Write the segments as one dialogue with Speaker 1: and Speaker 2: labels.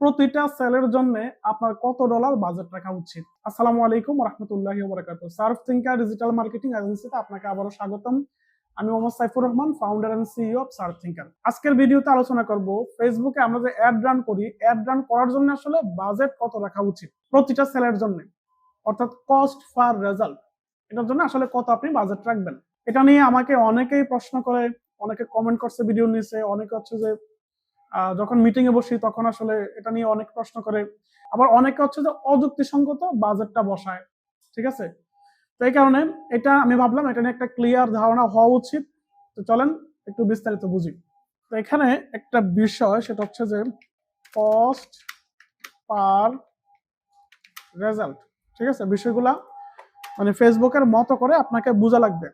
Speaker 1: প্রতিটা সেলের জন্য আপনার কত ডলার বাজেট রাখা উচিত? আসসালামু আলাইকুম রহমতুল্লাহ বরাকাত সার্ফ থিঙ্কার ডিজিটাল মার্কেটিং এজেন্সিতে আপনাকে আবারও স্বাগতম। আমি Mohammad Saifur Rahman founder and CEO of surf thinker আজকের ভিডিওতে আলোচনা করব ফেসবুকে আমরা যে অ্যাড রান করি অ্যাড রান করার জন্য আসলে বাজেট কত রাখা উচিত? প্রতিটা সেলের জন্য। অর্থাৎ কস্ট ফার রেজাল্ট এটার জন্য আসলে কত আপনি বাজেট রাখবেন? এটা নিয়ে আমাকে অনেকেই প্রশ্ন করে, অনেকে কমেন্ট করছে ভিডিও নিচে, অনেকে হচ্ছে যে যখন মিটিং এ বসি তখন আসলে এটা নিয়ে অনেক প্রশ্ন করে। আবার অনেকে হচ্ছে যে অযুক্তিসঙ্গত বাজেটটা বসায়, ঠিক আছে? তো এই কারণে এটা আমি ভাবলাম এটা নিয়ে একটা ক্লিয়ার ধারণা হওয়া উচিত। তো চলেন একটু বিস্তারিত বুঝি। তো এখানে একটা বিষয়, সেটা হচ্ছে যে কস্ট পার রেজাল্ট ঠিক আছে? বিষয়গুলা মানে ফেসবুকের মতো করে আপনাকে বোঝা লাগবে।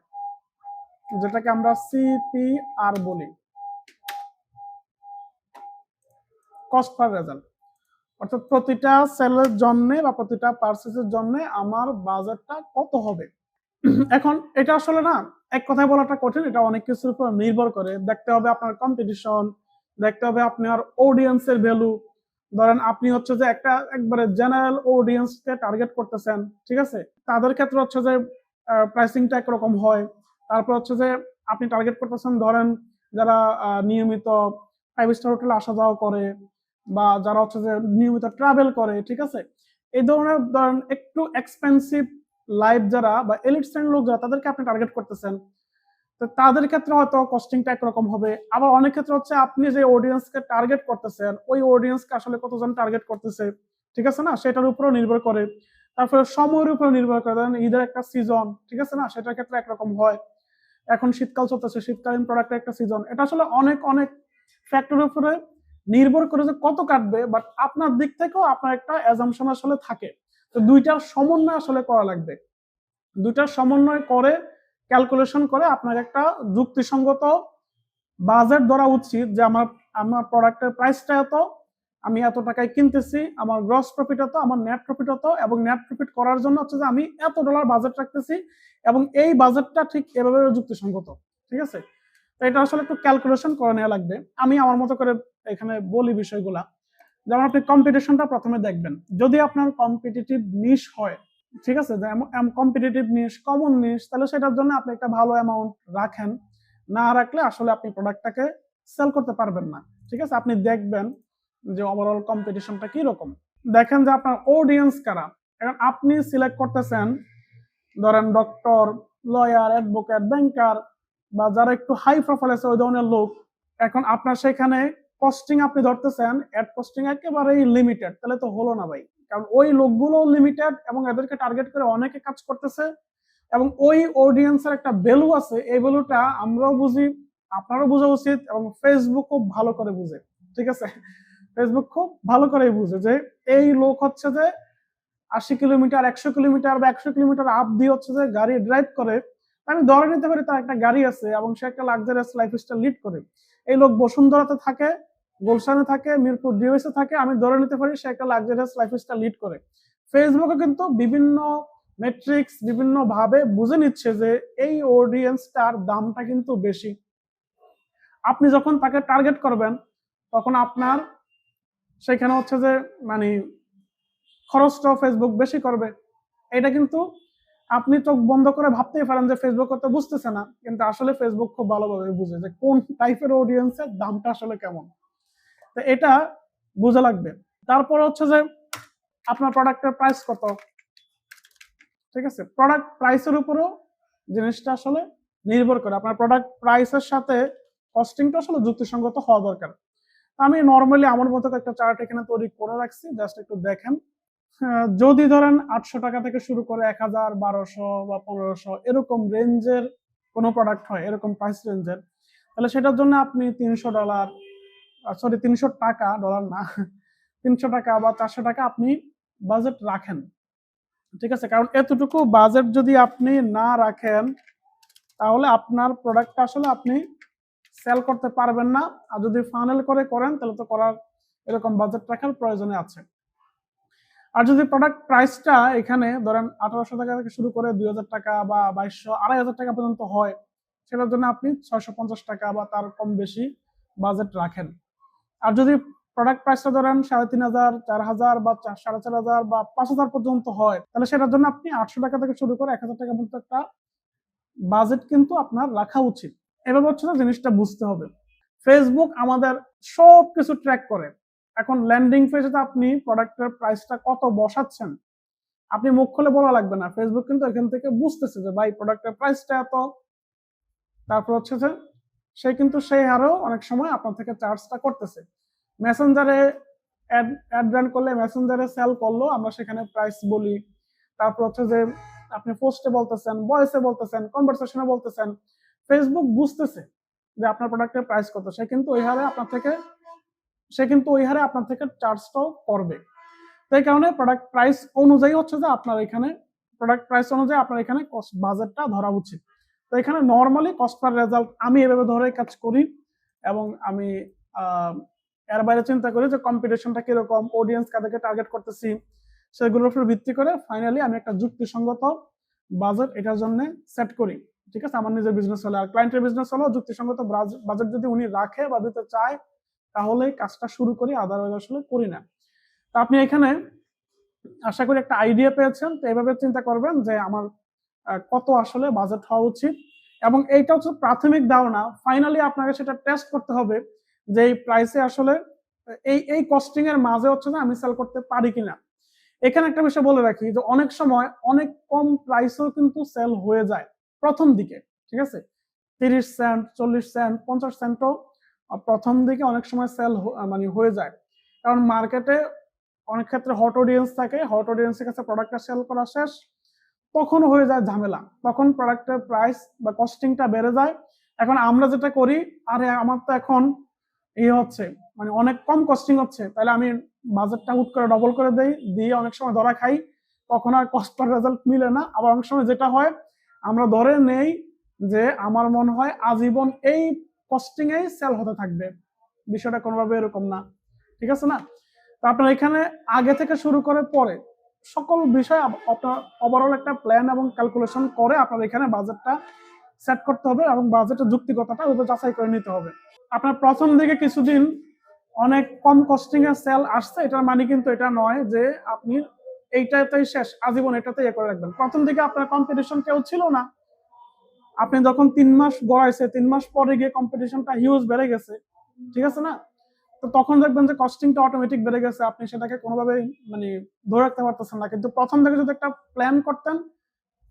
Speaker 1: যেটাকে আমরা সিপিআর বলি। কস্ট পার রেজাল্ট অর্থাৎ প্রতিটা সেলের জন্য বা প্রতিটা পার্সেসের জন্য আমার বাজেটটা কত হবে? এখন এটা আসলে না, এক কথায় বলাটা কঠিন, এটা অনেক কিছুর উপর নির্ভর করে। দেখতে হবে আপনার কম্পিটিশন দেখতে হবে আপনার অডিয়েন্সের ভ্যালু ধরেন আপনি হচ্ছে যে একটা একবারে জেনারেল অডিয়েন্সকে টার্গেট করতেছেন, ঠিক আছে? তাদের ক্ষেত্রে হচ্ছে যে প্রাইসিংটা একরকম হয়। তারপর হচ্ছে যে, আপনি টার্গেট করতেছেন ধরেন যারা নিয়মিত ফাইভ স্টার হোটেলে আসা যাওয়া করে বা যারা হচ্ছে যে নিয়মিত ট্রাভেল করে, ঠিক আছে? এই ধরনের ধরেন একটু এক্সপেন্সিভ লাইফ যারা বা এলিট শ্রেণির লোক যারা, তাদেরকে আপনি টার্গেট করতেছেন। তো তাদের ক্ষেত্রে হয়তো কস্টিংটা একরকম হবে। আবার অনেক ক্ষেত্রে হচ্ছে আপনি যে অডিয়েন্সকে টার্গেট করতেছেন, ওই অডিয়েন্সকে আসলে কতজন টার্গেট করতেছে, ঠিক আছে না? সেটার উপরও নির্ভর করে। তারপরে সময়ের উপর নির্ভর করে। ধরেন ঈদের একটা সিজন ঠিক আছে না? সেটার ক্ষেত্রে একরকম হয়। এখন শীতকাল চলতেছে, শীতকালীন প্রোডাক্টের একটা সিজন এটা আসলে অনেক অনেক ফ্যাক্টরের উপরে নির্ভর করে যে কত কাটবে বাট আপনার দিক থেকেও আপনার একটা অ্যাজামশন আসলে থাকে। তো দুইটার সমন্বয় আসলে করা লাগবে। দুইটার সমন্বয় করে ক্যালকুলেশন করে আপনার একটা যুক্তিসঙ্গত বাজেট ধরা উচিত যে আমার আমার প্রোডাক্টের প্রাইসটা এত, আমি এত টাকায় কিনতেছি, আমার গ্রস প্রফিট এত, আমার নেট প্রফিট এত, এবং নেট প্রফিট করার জন্য হচ্ছে যে আমি এত ডলার বাজেট রাখতেছি, এবং এই বাজেটটা ঠিক এভাবে যুক্তিসঙ্গত। ঠিক আছে? তো এটা আসলে একটু ক্যালকুলেশন করে নেওয়া লাগবে। আমি আমার মতো করে এখানে বলি বিষয়গুলা। যেমন আপনি কম্পিটিশনটা প্রথমে দেখবেন। যদি আপনার কম্পিটিটিভ নিশ হয়, ঠিক আছে? কম্পিটিটিভ নিশ কমন নিশ তাহলে সেটার জন্য আপনি একটা ভালো অ্যামাউন্ট রাখেন। না রাখলে আসলে আপনি প্রোডাক্টটাকে সেল করতে পারবেন না। ঠিক আছে? আপনি দেখবেন যে ওভারঅল কম্পিটিশনটা কি রকম দেখেন যে আপনার অডিয়েন্স কারা? এখন আপনি সিলেক্ট করতেছেন, ধরেন ডক্টর লয়ার অ্যাডভোকেট ব্যাংকার বা যারা একটু হাই প্রোফাইল আছে ওই ধরনের লোক। এখন আপনার সেখানে কস্টিং আপনি ধরতেছেন অ্যাড কস্টিং একেবারেই লিমিটেড তাহলে তো হলো না ভাই। কারণ ওই লোকগুলো লিমিটেড এবং এদেরকে টার্গেট করে অনেকে কাজ করতেছে এবং ওই অডিয়েন্সের একটা ভ্যালু আছে, এই ভ্যালুটা আমরাও বুঝি, আপনারও বোঝা উচিত এবং ফেসবুক খুব ভালো করে বুঝে, ঠিক আছে? ফেসবুক খুব ভালো করেই বুঝে যে এই লোক হচ্ছে যে আশি কিলোমিটার, একশো কিলোমিটার বা একশো কিলোমিটার আপ দিয়ে হচ্ছে যে গাড়ি ড্রাইভ করে, আমি ধরে নিতে পারি তার একটা গাড়ি আছে এবং সে একটা লাক্সারিয়াস লাইফস্টাইল লিড করে। এই লোক বসুন্ধরাতে থাকে, গুলশানে থাকে, মিরপুর ডিওএসে থাকে, আমি ধরে নিতে পারি সে একটা লাক্সারিয়াস লাইফস্টাইল লিড করে। ফেসবুকে কিন্তু বিভিন্ন মেট্রিক্স বিভিন্ন ভাবে বুঝে নিচ্ছে যে এই অডিয়েন্সটার দামটা কিন্তু বেশি। আপনি যখন তাকে টার্গেট করবেন, তখন আপনার সেখানে হচ্ছে যে মানে খরচটাও ফেসবুক বেশি করবে। এটা কিন্তু আপনি চোখ বন্ধ করে ভাবতেই পারেন যে ফেসবুক তো বুঝতেছে না, কিন্তু আসলে ফেসবুক খুব ভালোভাবে বুঝে যে কোন টাইপের অডিয়েন্সের দামটা আসলে কেমন। তো এটা বোঝা লাগবে। তারপর হচ্ছে যে আপনার প্রোডাক্টের প্রাইস কত? ঠিক আছে? প্রোডাক্ট প্রাইসের উপরও জিনিসটা আসলে নির্ভর করে। আপনার প্রোডাক্ট প্রাইসের সাথে কস্টিংটা আসলে যুক্তিসঙ্গত হওয়া দরকার। আমি নর্মালি আমার মতো একটা চার্ট এখানে তৈরি করে রাখছি জাস্ট একটু দেখেন। যদি ধরেন আটশো টাকা থেকে শুরু করে এক হাজার, বারোশো বা পনেরোশো এরকম রেঞ্জের কোনো প্রোডাক্ট হয়, এরকম প্রাইস রেঞ্জের তাহলে সেটার জন্য আপনি তিনশো ডলার সরি তিনশো টাকা ডলার না, তিনশো টাকা বা চারশো টাকা আপনি বাজেট রাখেন। ঠিক আছে? কারণ এতটুকু বাজেট যদি আপনি না রাখেন, তাহলে আপনার প্রোডাক্টটা আসলে আপনি সেল করতে পারবেন না। আর যদি ফানেল করে করেন, তাহলে তো করার এরকম বাজেট রাখার প্রয়োজনে আছে। আর যদি প্রোডাক্ট প্রাইসটা এখানে ধরেন আঠারোশো টাকা থেকে শুরু করে দুই হাজার টাকা বা বাইশশো, আড়াই হাজার টাকা পর্যন্ত হয়, সেটার জন্য আপনি ছয়শো পঞ্চাশ টাকা বা তার কম বেশি বাজেট রাখেন। আর যদি প্রোডাক্ট প্রাইসটা ধরেন সাড়ে তিন হাজার, চার হাজার বা সাড়ে চার হাজার বা পাঁচ হাজার পর্যন্ত হয়, তাহলে সেটার জন্য আপনি আটশো টাকা থেকে শুরু করে এক হাজার টাকা পর্যন্ত একটা বাজেট কিন্তু আপনার রাখা উচিত। এভাবে হচ্ছে না জিনিসটা বুঝতে হবে। ফেসবুক আমাদের সব কিছু ট্র্যাক করে। এখন ল্যান্ডিং পেজে আপনি প্রোডাক্টের প্রাইসটা কত বসাচ্ছেন? আপনি মুখ খুলে বলা লাগবে না। ফেসবুক কিন্তু এখান থেকে বুঝতেছে যে, ভাই প্রোডাক্টের প্রাইসটা এত। তারপর হচ্ছে যে, সে কিন্তু সেই হারেও অনেক সময় আপনার থেকে চার্জটা করতেছে। মেসেঞ্জারে অ্যাড অ্যাড রান করলে মেসেঞ্জারে সেল করল, আমরা সেখানে প্রাইস বলি। তারপর হচ্ছে যে, আপনি পোস্টে বলতেছেন ভয়েসে বলতেছেন কনভারসেশনে বলতেছেন ফেসবুক বুঝতেছে যে আপনার প্রোডাক্টের প্রাইস কত। সে কিন্তু ওই হারে আপনার থেকে সে কিন্তু ওই হারে আপনার থেকে চার্জটাও করবে। তাই কারণে প্রোডাক্ট প্রাইস অনুযায়ী হচ্ছে যে আপনার এখানে প্রোডাক্ট প্রাইস অনুযায়ী আপনার এখানে কস্ট বাজেটটা ধরা উচিত। তো এখানে নর্মালি কস্ট পার রেজাল্ট আমি এভাবে ধরে কাজ করি এবং আমি এর বাইরে চিন্তা করি যে কম্পিটিশনটা কীরকম অডিয়েন্স কাদেরকে টার্গেট করতেছি, সেগুলোর উপর ভিত্তি করে ফাইনালি আমি একটা যুক্তিসঙ্গত বাজেট এটার জন্য সেট করি। ঠিক আছে? আমার নিজের বিজনেস হলে আর ক্লায়েন্টের বিজনেস হলেও যুক্তিসঙ্গত বাজেট যদি উনি রাখে বা দিতে চায় তাহলে কাজটা শুরু করি আদারওয়াইজ আসলে করি না। তো আপনি এখানে আশা করি একটা আইডিয়া পেয়েছেন, তো এভাবে চিন্তা করবেন যে আমার কত আসলে বাজেট হওয়া উচিত। এবং এইটা হচ্ছে প্রাথমিক ধারণা। ফাইনালি আপনাকে সেটা টেস্ট করতে হবে যে এই প্রাইসে আসলে, এই এই কস্টিং এর মাঝে হচ্ছে যে আমি সেল করতে পারি কিনা। এখানে একটা বিষয় বলে রাখি যে অনেক সময় অনেক কম প্রাইসেও কিন্তু সেল হয়ে যায় প্রথম দিকে, ঠিক আছে? তিরিশ সেন্ট চল্লিশ সেন্ট পঞ্চাশ সেন্টও প্রথম দিকে অনেক সময় সেল মানে হয়ে যায়। কারণ মার্কেটে অনেক ক্ষেত্রে হট অডিয়েন্স থাকে হট অডিয়েন্সের কাছে প্রোডাক্টটা সেল করা শেষ, তখন হয়ে যায় ঝামেলা। তখন প্রোডাক্টের প্রাইস বা কস্টিংটা বেড়ে যায়। এখন আমরা যেটা করি, আরে আমার তো এখন এই হচ্ছে মানে অনেক কম কস্টিং হচ্ছে, তাহলে আমি বাজেটটা হুট করে ডবল করে দেই, দিয়ে অনেক সময় ধরা খাই, তখন আর কস্ট রেজাল্ট মিলে না। আবার অনেক সময় যেটা হয়, আমরা ধরে নেই যে আমার মনে হয় আজীবন এই কস্টিং এই সেল হতে থাকবে। বিষয়টা কোনোভাবে এরকম না। ঠিক আছে না? তো আপনার এখানে আগে থেকে শুরু করে পরে সকল বিষয় আপ- আপনার ওভারঅল একটা প্ল্যান এবং ক্যালকুলেশন করে আপনার এখানে বাজেটটা সেট করতে হবে এবং বাজেটের যুক্তিগতটা ওইভাবে যাচাই করে নিতে হবে। আপনার প্রথম দিকে কিছুদিন অনেক কম কস্টিং এর সেল আসছে, এটার মানে কিন্তু এটা নয় যে আপনি এইটাতেই শেষ, আজীবন এটাতে ইয়ে করে রাখবেন। প্রথম দিকে আপনার কম্পিটিশন কেউ ছিল না। আপনি যখন তিন মাস গড়াইছে, তিন মাস পরে গিয়ে কম্পিটিশনটা হিউজ বেড়ে গেছে, ঠিক আছে না? তো তখন দেখবেন যে কস্টিংটা অটোমেটিক বেড়ে গেছে, আপনি সেটাকে কোনোভাবে মানে ধরে রাখতে পারতেছেন না। কিন্তু প্রথম থেকে যদি একটা প্ল্যান করতেন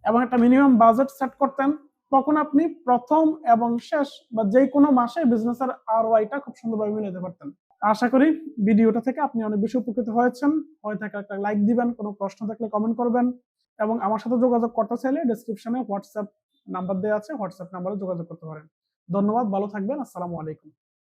Speaker 1: এবং একটা মিনিমাম বাজেট সেট করতেন, তখন আপনি প্রথম এবং শেষ বা যে কোনো মাসে বিজনেসের আর ওয়াইটা খুব সুন্দরভাবে মিলাতে পারতেন। আশা করি ভিডিওটা থেকে আপনি অনেক বেশি উপকৃত হয়েছেন। হয়ে থাকে একটা লাইক দিবেন, কোনো প্রশ্ন থাকলে কমেন্ট করবেন এবং আমার সাথে যোগাযোগ করতে চাইলে ডিসক্রিপশনে হোয়াটসঅ্যাপ নাম্বার দেওয়া আছে হোয়াটসঅ্যাপ নাম্বারে যোগাযোগ করতে পারেন। ধন্যবাদ ভালো থাকবেন আসসালামু আলাইকুম।